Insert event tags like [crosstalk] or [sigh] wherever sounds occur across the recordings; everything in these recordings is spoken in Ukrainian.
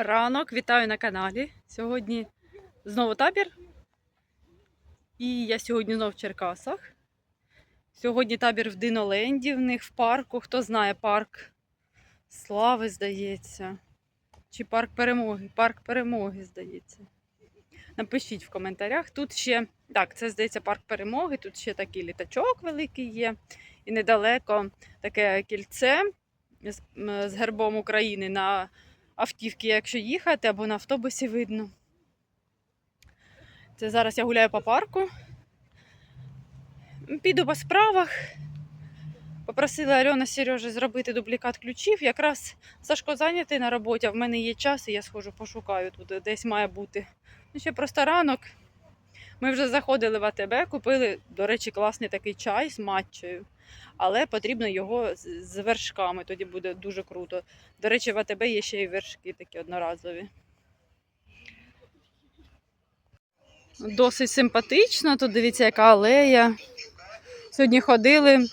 Ранок, вітаю на каналі. Сьогодні знову табір. І я сьогодні знов в Черкасах. Сьогодні табір в Диноленді, в них в парку. Хто знає парк Слави, здається. Чи парк перемоги? Парк перемоги, здається. Напишіть в коментарях. Тут ще, так, це здається парк перемоги. Тут ще такий літачок великий є. І недалеко таке кільце з, з гербом України на автівки, якщо їхати, або на автобусі видно. Це зараз я гуляю по парку. Піду по справах. Попросила Альона Сережі зробити дублікат ключів. Якраз Сашко зайнятий на роботі, а в мене є час, і я схожу, пошукаю тут, десь має бути. Ну, ще просто ранок. Ми вже заходили в АТБ, купили, до речі, класний такий чай з матчею. Але потрібно його з- вершками, тоді буде дуже круто. До речі, в АТБ є ще й вершки такі одноразові. Досить симпатично. Тут дивіться, яка алея. Сьогодні ходили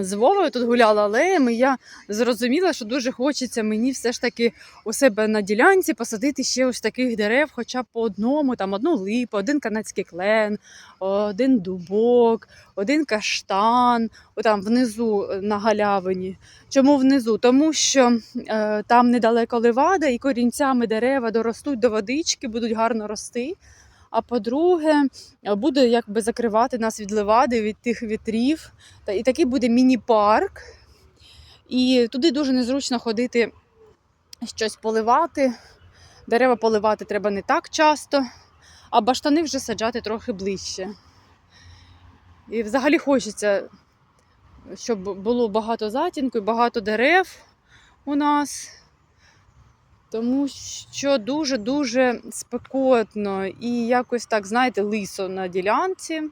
з Вовою, тут гуляла алеями. Я зрозуміла, що дуже хочеться мені все ж таки у себе на ділянці посадити ще ось таких дерев, хоча б по одному, там одну липу, один канадський клен, один дубок, один каштан, там внизу е, на галявині. Чому внизу? Тому що е, там недалеко левада, і корінцями дерева доростуть до водички, будуть гарно рости. А по-друге, е, буде якби закривати нас від левади, від тих вітрів. І такий буде міні-парк. І туди дуже незручно ходити, щось поливати. Дерева поливати треба не так часто, а баштани вже саджати трохи ближче. І взагалі хочеться, щоб було багато затінку і багато дерев у нас. Тому що дуже-дуже спекотно і якось так, знаєте, лисо на ділянці.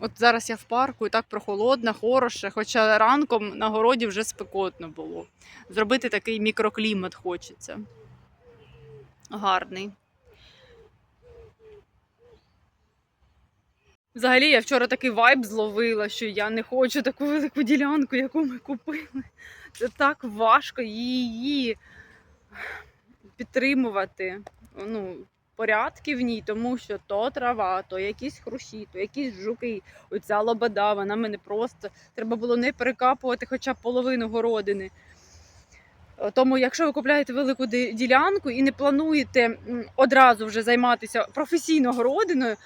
От зараз я в парку і так прохолодно, хороше, хоча ранком на городі вже спекотно було. Зробити такий мікроклімат хочеться. Гарний. Взагалі, я вчора такий вайб зловила, що я не хочу таку велику ділянку, яку ми купили. Це так важко її підтримувати. Ну, порядки в ній, тому що то трава, то якісь хрущі, то якісь жуки. Оця лобода, вона мене просто треба було не перекапувати хоча б половину городини. Тому, якщо ви купляєте велику ділянку і не плануєте одразу вже займатися професійно городиною,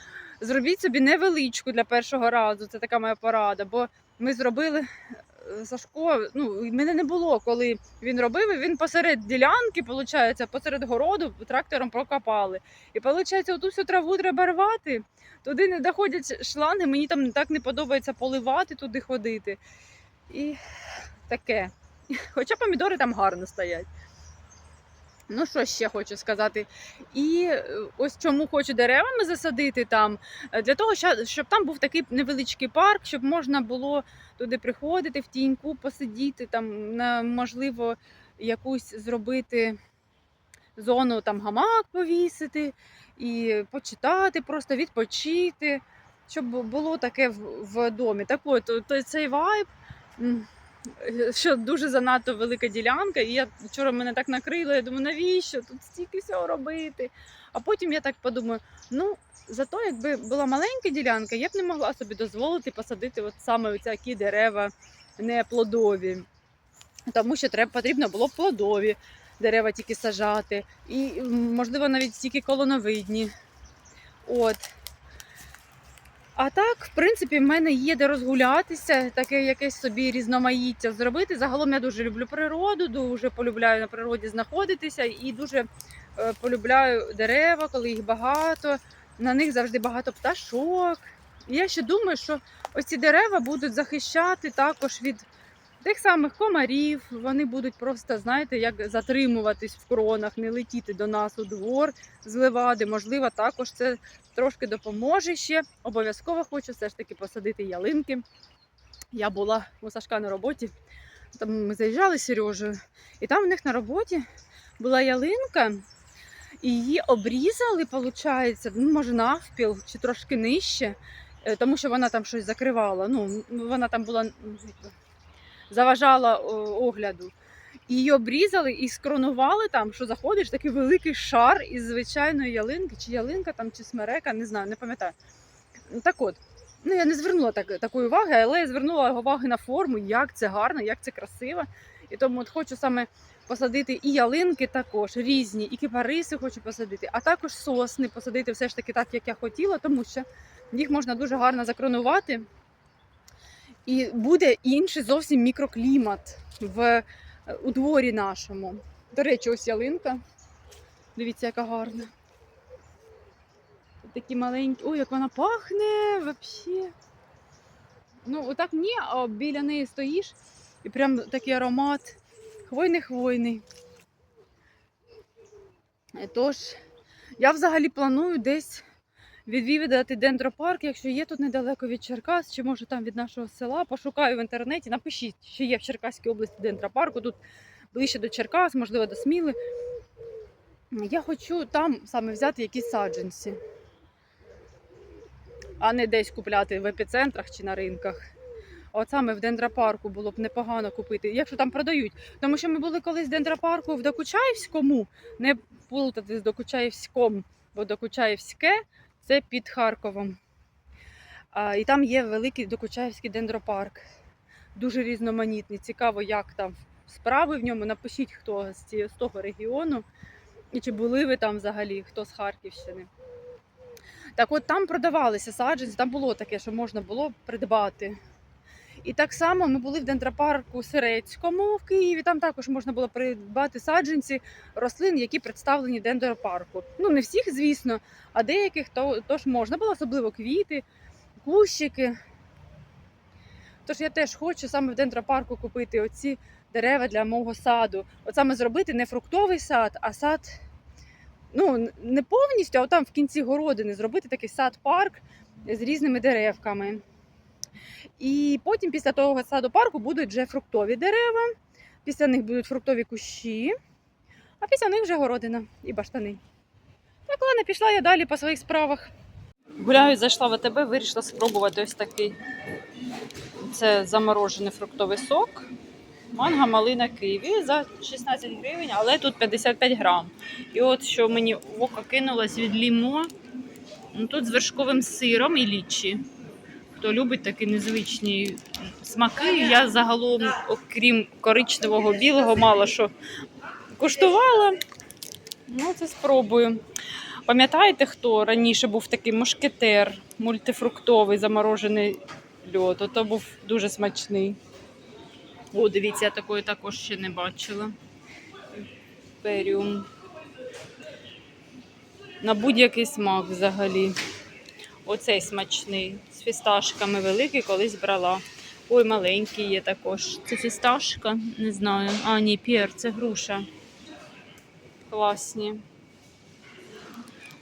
зробіть собі невеличку для першого разу. Це така моя порада. Бо ми зробили е, Сашко, ну, мене не було, коли він робив, він посеред ділянки, виходить, посеред городу трактором прокопали. І виходить, оту всю траву треба рвати. Туди не доходять шланги, мені там так не подобається поливати, туди ходити. І таке. Хоча помідори там гарно стоять. Ну, що ще хочу сказати? І е, ось чому хочу деревами засадити там, е, для того, щоб там був такий невеличкий парк, щоб можна було туди приходити в тіньку, посидіти, там, можливо, якусь зробити зону там гамак повісити і почитати, просто відпочити, щоб було таке в, в домі. Так от, цей вайб. Що дуже занадто велика ділянка, і я вчора мене так накрило, я думаю, навіщо тут стільки всього робити? А потім я так подумаю: ну, зато якби була маленька ділянка, я б не могла собі дозволити посадити от саме такі дерева не плодові. Тому що треба, потрібно було плодові дерева тільки сажати. І, можливо, навіть тільки колоновидні. От. А так, в принципі, в мене є де розгулятися, таке якесь собі різноманіття зробити. Загалом я дуже люблю природу, дуже полюбляю на природі знаходитися і дуже е, полюбляю дерева, коли їх багато. На них завжди багато пташок. Я ще думаю, що ось ці дерева будуть захищати також від тих самих комарів. Вони будуть просто, знаєте, як затримуватись в кронах, не летіти до нас у двор з левади. Можливо, також це трошки допоможе ще. Обов'язково хочу все ж таки посадити ялинки. Я була у Сашка на роботі. Там ми заїжджали з Сережею, і там у них на роботі була ялинка, і її обрізали, виходить, ну, може, навпіл чи трошки нижче, е, тому що вона там щось закривала. Ну, вона там була м, заважала огляду. Її обрізали і скронували там, що заходиш, такий великий шар із звичайної ялинки, чи ялинка там, чи смерека, не знаю, не пам'ятаю. Так от, ну я не звернула так, такої уваги, але я звернула уваги на форму, як це гарно, як це красиво. І тому от хочу саме посадити і ялинки також різні, і кипариси хочу посадити, а також сосни посадити все ж таки так, як я хотіла, тому що їх можна дуже гарно закронувати. І буде інший зовсім мікроклімат в, у дворі нашому. До речі, ось ялинка. Дивіться, яка гарна. Такі маленькі. Ой, як вона пахне взагалі. Ну, отак ні, а біля неї стоїш і прям такий аромат хвойний-хвойний. Е, Тож, я взагалі планую десь відвідати дендропарк, якщо є тут недалеко від Черкас, чи може там від нашого села. Пошукаю в інтернеті, напишіть, чи є в Черкаській області дендропарку, тут ближче до Черкас, можливо, до Сміли. Я хочу там саме взяти якісь саджанці, а не десь купляти в епіцентрах чи на ринках. От саме в дендропарку було б непогано купити, якщо там продають. Тому що ми були колись в дендропарку в Докучаївському, не плутати з Докучаївськом, бо Докучаївське це під Харковом. І там є великий Докучаївський дендропарк. Дуже різноманітний. Цікаво, як там справи в ньому. Напишіть, хто з того регіону. І чи були ви там взагалі, хто з Харківщини. Так от там продавалися саджанці, там було таке, що можна було придбати. І так само ми були в дендропарку Сирецькому в Києві. Там також можна було придбати саджанці рослин, які представлені в дендропарку. Ну не всіх, звісно, а деяких то, тож можна було, особливо квіти, кущики. Тож я теж хочу саме в дендропарку купити оці дерева для мого саду. От саме зробити не фруктовий сад, а сад. Ну, не повністю, а там в кінці городини зробити такий сад-парк з різними деревками. І потім після того саду парку будуть вже фруктові дерева, після них будуть фруктові кущі, а після них вже городина і баштани. Так, ладно, пішла я далі по своїх справах. Гуляю, зайшла в АТБ, вирішила спробувати ось такий. Це заморожений фруктовий сок. Манго, малина, киві за 16 гривень, але тут 55 грам. І от що мені в око кинулось від лімо. Ну, тут з вершковим сиром і лічі. Хто любить такі незвичні смаки, я загалом, окрім коричневого білого, мало що куштувала. Ну, це спробую. Пам'ятаєте, хто раніше був такий мушкетер мультифруктовий заморожений льод? Ото був дуже смачний. О, дивіться, я такої також ще не бачила. Періум. На будь-який смак взагалі. Оцей смачний. З фісташками великий колись брала. Ой, маленький є також. Це фісташка? Не знаю. А, ні, пір, це груша. Класні.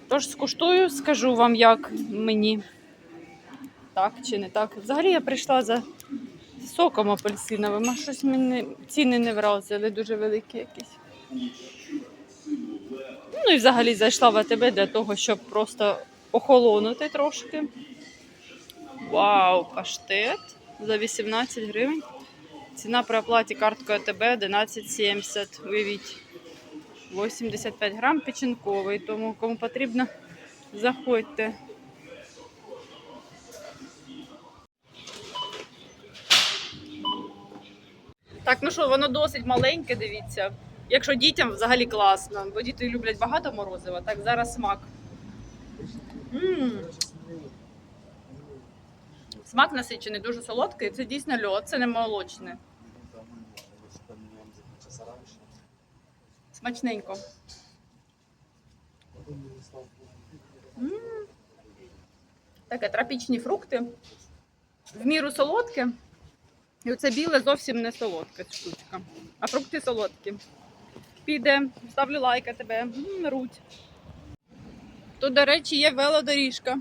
Тож скуштую, скажу вам, як мені. Так чи не так. Взагалі я прийшла за соком апельсиновим, а щось мені ціни не вразили, дуже великі якісь. Ну і взагалі зайшла в АТБ для того, щоб просто охолонути трошки. Вау, паштет за 18 гривень. Ціна при оплаті карткою АТБ 11,70. Уявіть. 85 грам печінковий, тому кому потрібно, заходьте. Так, ну що, воно досить маленьке, дивіться. Якщо дітям взагалі класно, бо діти люблять багато морозива, так зараз смак. М Смак насичений, дуже солодкий. Це дійсно льод, це не молочне. Смачненько. М. Таке тропічні фрукти. В міру солодке. І оце біле зовсім не солодка штучка. А фрукти солодкі. Піде, ставлю лайка тебе. М, Руть. Тут, до речі, є велодоріжка.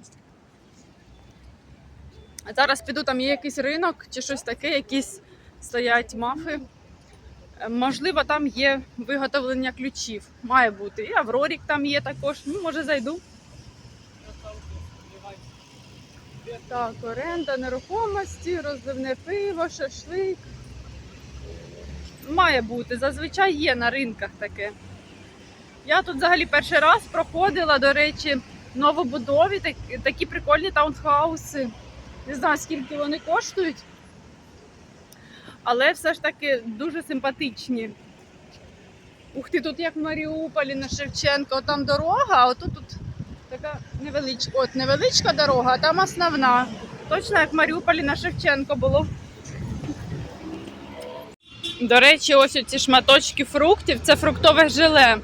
А Зараз піду, там є якийсь ринок чи щось таке, якісь стоять мафи. Е, Можливо, там є виготовлення ключів. Має бути. І Аврорік там є також. Ну, може, зайду. Так, оренда нерухомості, розливне пиво, шашлик. має бути. Зазвичай є на ринках таке. Я тут взагалі перший раз проходила, до речі, новобудові, так- такі прикольні таунхауси. Не знаю, скільки вони коштують, але все ж таки дуже симпатичні. Ух ти, тут як в Маріуполі на Шевченко, там дорога, а отут тут така невеличка, от невеличка дорога, а там основна. Точно як в Маріуполі на Шевченко було. До речі, ось ці шматочки фруктів це фруктове желе.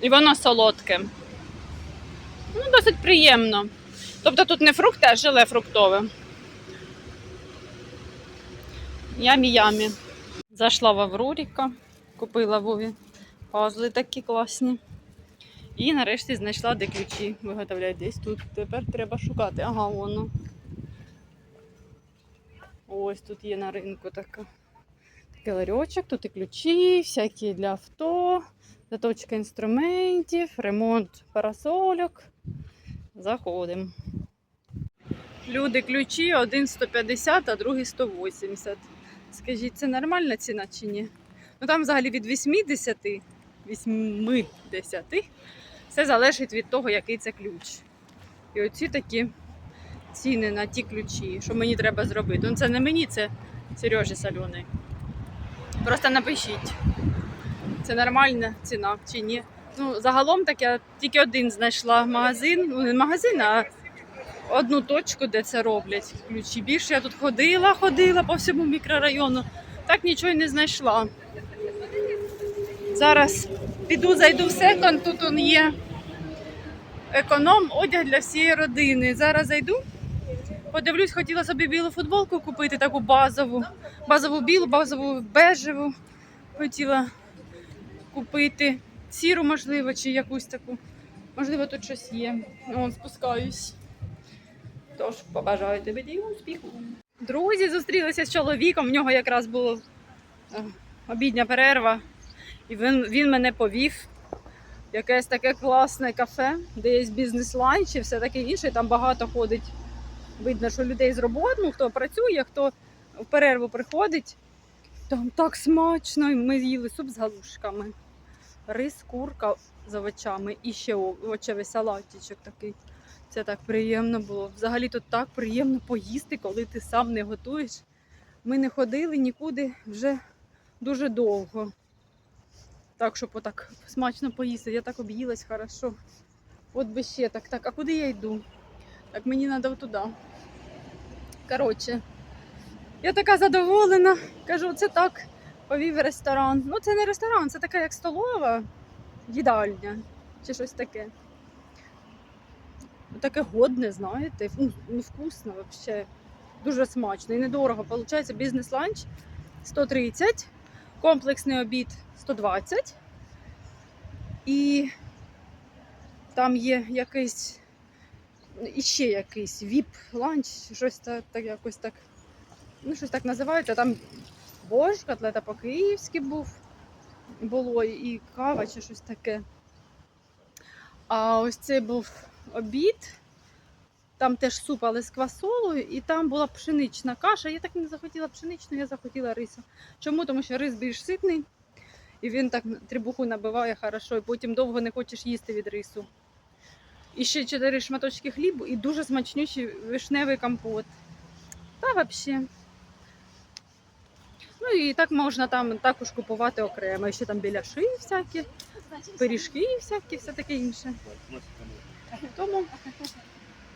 І воно солодке. Ну, досить приємно. Тобто тут не фрукти, а желе фруктове. Ямі-ямі. Зайшла в Авроріка, купила Вові пазли такі класні. І нарешті знайшла, де ключі виготовляють десь тут. Тепер треба шукати. Ага, воно. Ось тут є на ринку така. Такий ларьочок, тут і ключі, всякі для авто, заточка інструментів, ремонт парасольок. Заходимо. Люди ключі один 150, а другий 180. Скажіть, це нормальна ціна чи ні? Ну там взагалі від 80, 80 все залежить від того, який це ключ. І оці такі ціни на ті ключі, що мені треба зробити. Ну це не мені, це Сережі Сальони. Просто напишіть, це нормальна ціна чи ні. Ну, загалом так я тільки один знайшла магазин, ну не магазин, а одну точку, де це роблять ключі. Більше я тут ходила, ходила по всьому мікрорайону, так нічого й не знайшла. Зараз піду, зайду в секонд, тут он є економ, одяг для всієї родини. Зараз зайду, подивлюсь, хотіла собі білу футболку купити, таку базову. Базову білу, базову бежеву. Хотіла купити сіру, можливо, чи якусь таку. Можливо, тут щось є. Вон, спускаюсь. Тож побажаю тобі успіху. Друзі зустрілися з чоловіком. В нього якраз була обідня перерва, і він, він мене повів. Якесь таке класне кафе, де є бізнес-ланч і все таке інше. Там багато ходить. Видно, що людей з роботи, ну, хто працює, хто в перерву приходить. Там так смачно. і Ми з'їли суп з галушками, рис, курка з овочами і ще овочевий салатичок такий. Це так приємно було. Взагалі тут так приємно поїсти, коли ти сам не готуєш. Ми не ходили нікуди вже дуже довго. Так, щоб отак смачно поїсти. Я так об'їлась хорошо. От би ще так, так, а куди я йду? Так мені треба туди. Коротше, я така задоволена. Кажу, це так, повів ресторан. Ну, це не ресторан, це така як столова їдальня чи щось таке. Таке годне, знаєте, ну, ну, вкусно взагалі. Дуже смачно і недорого. Получається бізнес-ланч 130, комплексний обід 120. І там є якийсь іще якийсь віп-ланч, щось так, так якось так. Ну, щось так називається. Там борщ, котлета по-київськи був, було і кава чи щось таке. А ось це був обід. Там теж суп, але з квасолою, і там була пшенична каша. Я так не захотіла пшеничну, я захотіла рису. Чому? Тому що рис більш ситний, і він так трибуху набиває хорошо, і потім довго не хочеш їсти від рису. І ще чотири шматочки хлібу і дуже смачнючий вишневий компот. Та взагалі. Ну і так можна там також купувати окремо. Ще там біляши всякі, пиріжки і всякі, все таке інше. Тому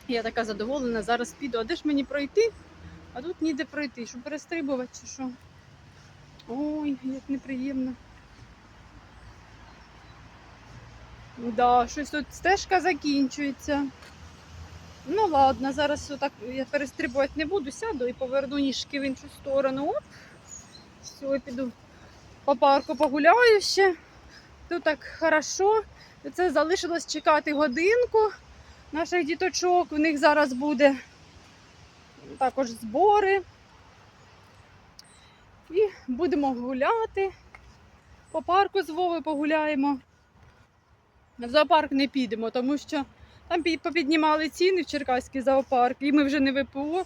я така задоволена, зараз піду. А де ж мені пройти? А тут ніде пройти, щоб перестрибувати чи що. Ой, як неприємно. Да, щось тут стежка закінчується. Ну ладно, зараз отак я перестрибувати не буду, сяду і поверну ніжки в іншу сторону. Оп. Все, піду по парку погуляю ще. Тут так хорошо. Це залишилось чекати годинку наших діточок. У них зараз буде також збори. І будемо гуляти. По парку з Вовою погуляємо. В зоопарк не підемо, тому що там попіднімали ціни в Черкаський зоопарк, і ми вже не ВПО.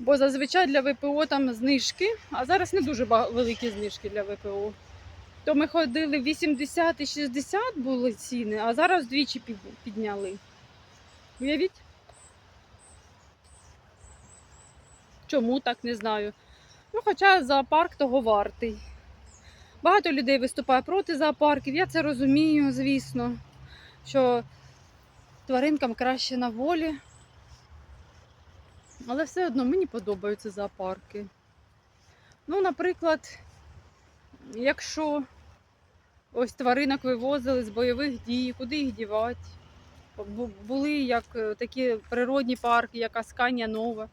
Бо зазвичай для ВПО там знижки, а зараз не дуже великі знижки для ВПО. То ми ходили 80 і 60 були ціни, а зараз двічі підняли. Уявіть? Чому так не знаю. Ну, хоча зоопарк того вартий. Багато людей виступає проти зоопарків. Я це розумію, звісно, що тваринкам краще на волі. Але все одно мені подобаються зоопарки. Ну, наприклад, якщо ось тваринок вивозили з бойових дій, куди їх дівати? Були як е, такі природні парки, як Асканія Нова.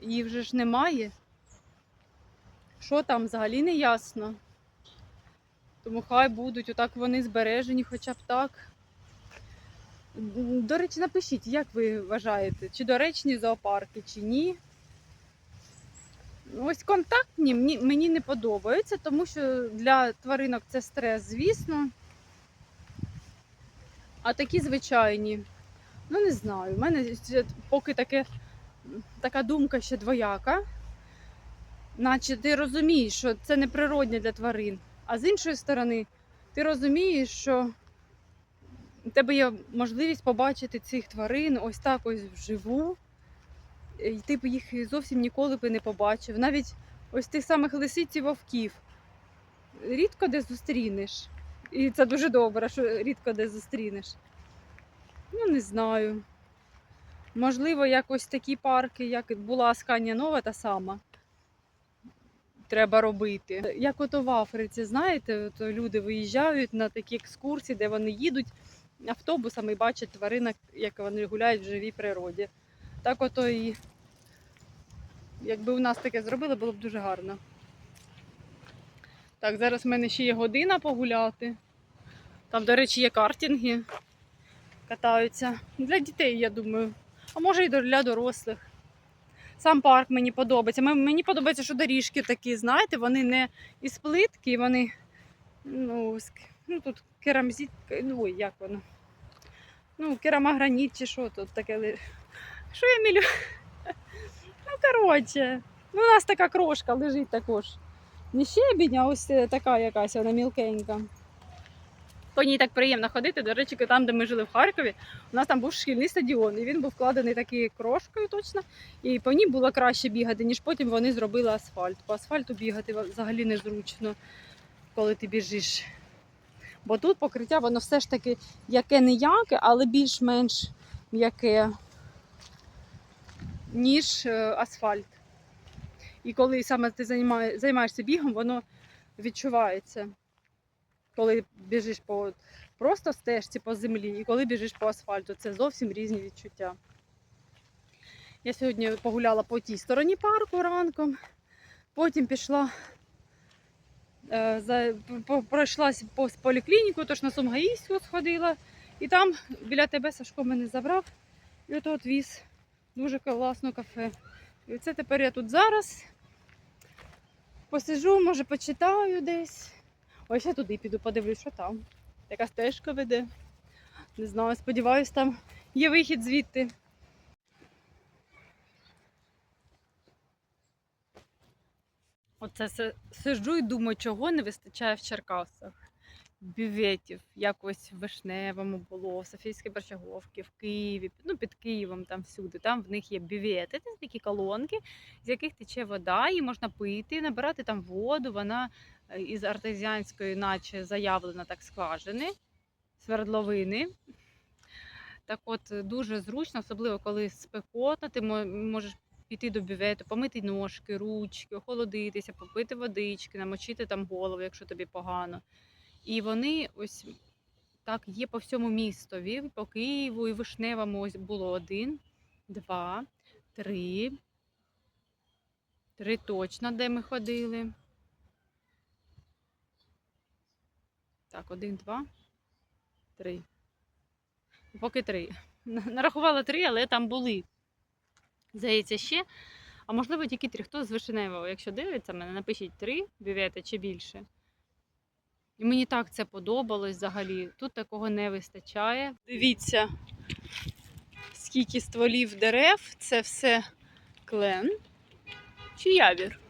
Їх вже ж немає. Що там взагалі не ясно. Тому хай будуть, отак вони збережені, хоча б так. До речі, напишіть, як ви вважаєте, чи доречні зоопарки, чи ні. Ось контактні мені, не подобаються, тому що для тваринок це стрес, звісно. А такі звичайні. Ну, не знаю. У мене поки таке, така думка ще двояка. Наче ти розумієш, що це не природне для тварин. А з іншої сторони, ти розумієш, що у тебе є можливість побачити цих тварин ось так ось вживу. І ти б їх зовсім ніколи би не побачив. Навіть ось тих самих лисиць і вовків. Рідко де зустрінеш. І це дуже добре, що рідко де зустрінеш. Ну, не знаю. Можливо, якось такі парки, як була Асканія Нова, та сама. Треба робити. Як ото в Африці, знаєте, от люди виїжджають на такі екскурсії, де вони їдуть автобусами і бачать тваринок, як вони гуляють в живій природі. Так ото і якби у нас таке зробили, було б дуже гарно. Так, зараз в мене ще є година погуляти. Там, до речі, є картинги, катаються. Для дітей, я думаю. А може і для дорослих. Сам парк мені подобається. Мені подобається, що доріжки такі, знаєте, вони не із плитки, вони ну, ну тут керамзит, ну ой, як воно. Ну, керамограніт чи що тут таке. Що я мілю? [laughs] Ну, коротше. Ну, у нас така крошка лежить також. Не щебінь, а ось е, така якась вона мілкенька. По ній так приємно ходити. До речі, там, де ми жили в Харкові, у нас там був шкільний стадіон, і він був вкладений такою крошкою точно. І по ній було краще бігати, ніж потім вони зробили асфальт. По асфальту бігати взагалі незручно, коли ти біжиш. Бо тут покриття, воно все ж таки яке не яке, але більш-менш м'яке, ніж е, асфальт. І коли саме ти займаєшся бігом, воно відчувається. Коли біжиш по просто стежці по землі, і коли біжиш по асфальту, це зовсім різні відчуття. Я сьогодні погуляла по тій стороні парку ранком, потім пішла, е, за, по- поліклініку, тож на Сумгаївську сходила, і там біля тебе Сашко мене забрав, і от віз дуже класне кафе. І це тепер я тут зараз посижу, може почитаю десь. Ось я туди піду, подивлюсь, що там. Яка стежка веде. Не знаю, сподіваюсь, там є вихід звідти. Оце сиджу і думаю, чого не вистачає в Черкасах. Бюветів, якось в Вишневому було, в Софійській Борщаговці, в Києві, ну під Києвом там всюди. Там в них є бювети, це такі колонки, з яких тече вода, і можна пити, набирати там воду. Вона е, із артезіанської, наче заявлена так скважини, свердловини. Так от дуже зручно, особливо коли спекотно, ти можеш піти до бювету, помити ножки, ручки, охолодитися, попити водички, намочити там голову, якщо тобі погано. І вони ось так є по всьому містові, по Києву і Вишневому ось було один, два, три. Три точно, де ми ходили. Так, один, два, три. Поки три. [laughs] Нарахувала три, але там були. Здається, ще. А можливо, тільки три. Хто з Вишневого? Якщо дивиться мене, напишіть три бювети чи більше. І мені так це подобалось взагалі. Тут такого не вистачає. Дивіться, скільки стволів дерев, це все клен. Чи явір?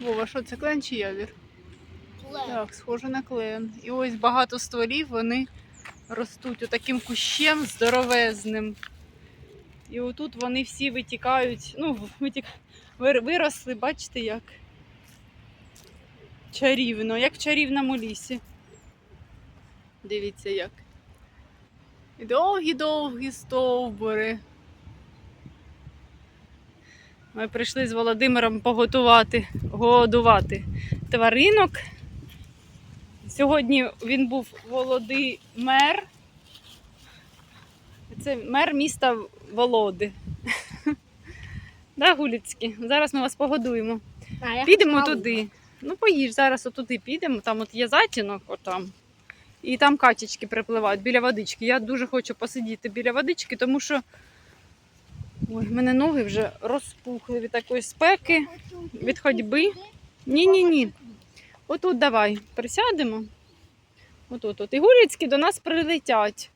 Вова, що це клен чи явір? Клен. Так, схоже на клен. І ось багато стволів вони ростуть отаким кущем здоровезним. І отут вони всі витікають, ну, витік... виросли, бачите, як чарівно, як в чарівному лісі. Дивіться як. І довгі-довгі стовбури. Ми прийшли з Володимиром поготувати, годувати тваринок. Сьогодні він був Володимир. Це мер міста Володи. [laughs] Да, Гуліцькі? Зараз ми вас погодуємо. А, Підемо туди. Ну, поїж, зараз отуди підемо. Там от є затінок, отам. І там качечки припливають біля водички. Я дуже хочу посидіти біля водички, тому що ой, в мене ноги вже розпухли від такої спеки, від ходьби. Ні-ні ні. Отут давай присядемо. Отут. От. І гуліцькі до нас прилетять.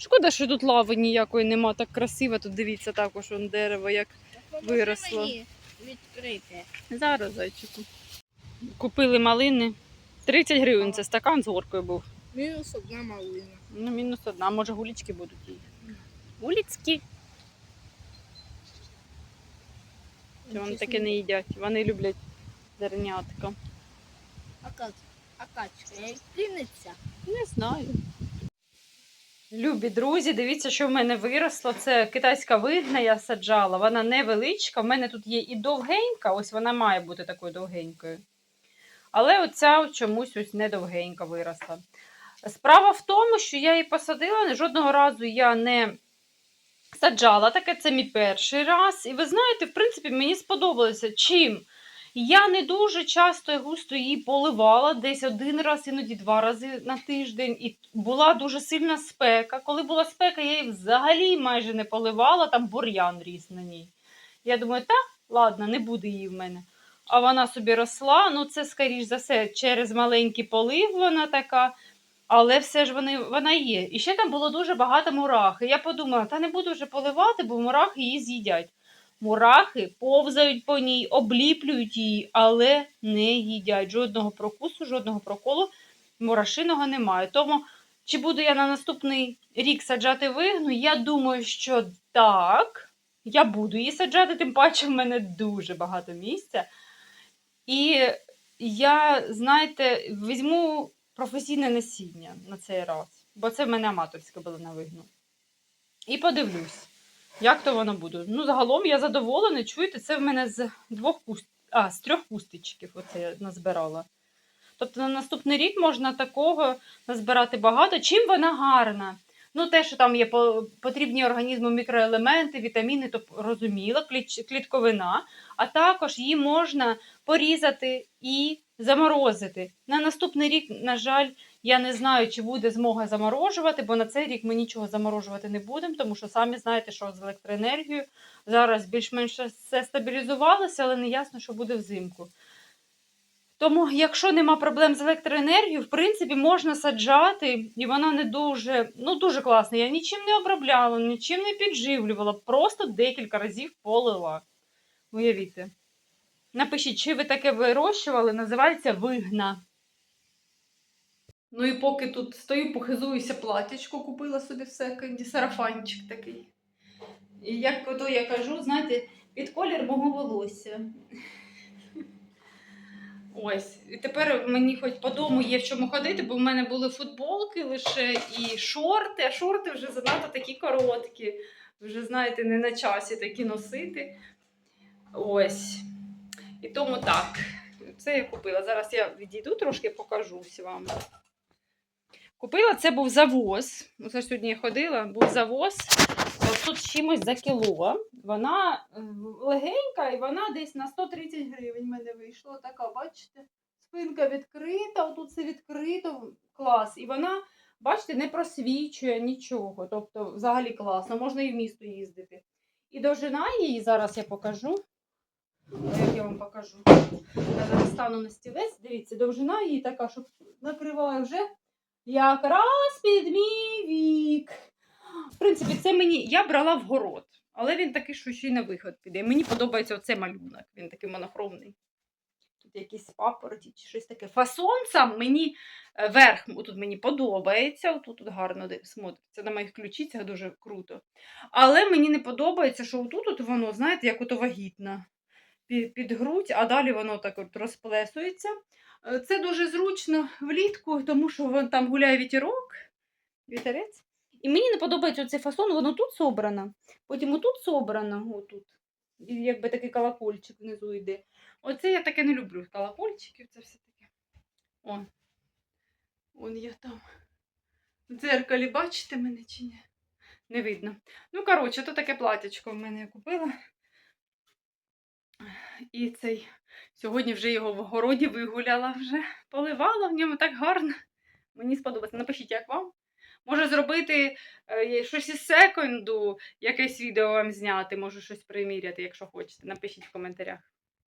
Шкода, що тут лави ніякої нема, так красиво. Тут дивіться також вон дерево, як виросло. мені Відкрити. Зараз зайчику. Купили малини. 30 гривень це стакан з горкою був. Мінус одна малина. Ну, мінус одна, може гулічки будуть їй. Гуліцькі. Чи вони таке не їдять. Вони люблять зернятка. А кач- а качка, як кинеться. Не знаю. Любі друзі, дивіться, що в мене виросло. Це китайська вигна, я саджала. Вона невеличка. В мене тут є і довгенька, ось вона має бути такою довгенькою. Але оця чомусь ось не довгенька виросла. Справа в тому, що я її посадила, жодного разу я не саджала таке, це мій перший раз. І ви знаєте, в принципі, мені сподобалося. Чим? Я не дуже часто і густо її поливала, десь один раз, іноді два рази на тиждень. І була дуже сильна спека. Коли була спека, я її взагалі майже не поливала, там бур'ян ріс на ній. Я думаю, та ладно, не буде її в мене. А вона собі росла. Ну, це, скоріш за все, через маленький полив вона така. Але все ж вони, вона є. І ще там було дуже багато мурахи. Я подумала, та не буду вже поливати, бо мурахи її з'їдять. Мурахи повзають по ній, обліплюють її, але не їдять. Жодного прокусу, жодного проколу мурашиного немає. Тому чи буду я на наступний рік саджати вигну? Я думаю, що так. Я буду її саджати, тим паче в мене дуже багато місця. І я, знаєте, візьму професійне насіння на цей раз, бо це в мене аматорське було на вигну. І подивлюсь. Як то воно буде? Ну, загалом я задоволена. Чуєте, це в мене з двох куст... а, з трьох кустичків оце я назбирала. Тобто на наступний рік можна такого назбирати багато. Чим вона гарна? Ну, те, що там є по- потрібні організму мікроелементи, вітаміни, то розуміла, клітковина, а також її можна порізати і заморозити. На наступний рік, на жаль, я не знаю, чи буде змога заморожувати, бо на цей рік ми нічого заморожувати не будемо, тому що самі знаєте, що з електроенергією зараз більш-менш все стабілізувалося, але не ясно, що буде взимку. Тому, якщо нема проблем з електроенергією, в принципі, можна саджати, і вона не дуже, ну дуже класна. Я нічим не обробляла, нічим не підживлювала, просто декілька разів полила. Уявіте. Напишіть, чи ви таке вирощували, називається вигна. Ну і поки тут стою, похизуюся платячко, купила собі в секонді, сарафанчик такий. І як ото я кажу, знаєте, під колір мого волосся. Ось. І тепер мені хоч по дому є в чому ходити, бо в мене були футболки лише і шорти, а шорти вже занадто такі короткі. Вже, знаєте, не на часі такі носити. Ось. І тому так. Це я купила. Зараз я відійду трошки покажусь вам. Купила це був завоз. Оце сьогодні я ходила, був завоз. Тут чимось за кіло. Вона е, легенька і вона десь на 130 гривень мене вийшла. Така, бачите, спинка відкрита, отут все відкрито, клас. І вона, бачите, не просвічує нічого. Тобто, взагалі класно, можна і в місто їздити. І довжина її, зараз я покажу. Як я вам покажу. Я зараз стану на стілець, дивіться, довжина її така, що накриває вже якраз під мій вік. В принципі, це мені я брала в город. Але він такий, що ще й на виход піде. Мені подобається оцей малюнок. Він такий монохромний. Тут якісь папороті чи щось таке. Фасон сам мені е, верх тут мені подобається. Тут, тут гарно смотриться. На моїх ключицях дуже круто. Але мені не подобається, що отут от воно, знаєте, як ото вагітно. Під грудь, а далі воно так от розплесується. Е, Це дуже зручно влітку, тому що вон там гуляє вітерок, вітерець. І мені не подобається цей фасон, воно тут собрано, потім отут собрано, отут. І якби такий колокольчик внизу йде. Оце я таке не люблю. Колокольчиків, це все таке. О. Вон я там. В дзеркалі бачите мене чи ні? Не видно. Ну, коротше, то таке платячко в мене я купила. І цей сьогодні вже його в городі вигуляла вже, поливала в ньому так гарно. Мені сподобається. Напишіть, як вам. Може зробити е, щось із секунду, якесь відео вам зняти, може щось приміряти, якщо хочете. Напишіть в коментарях.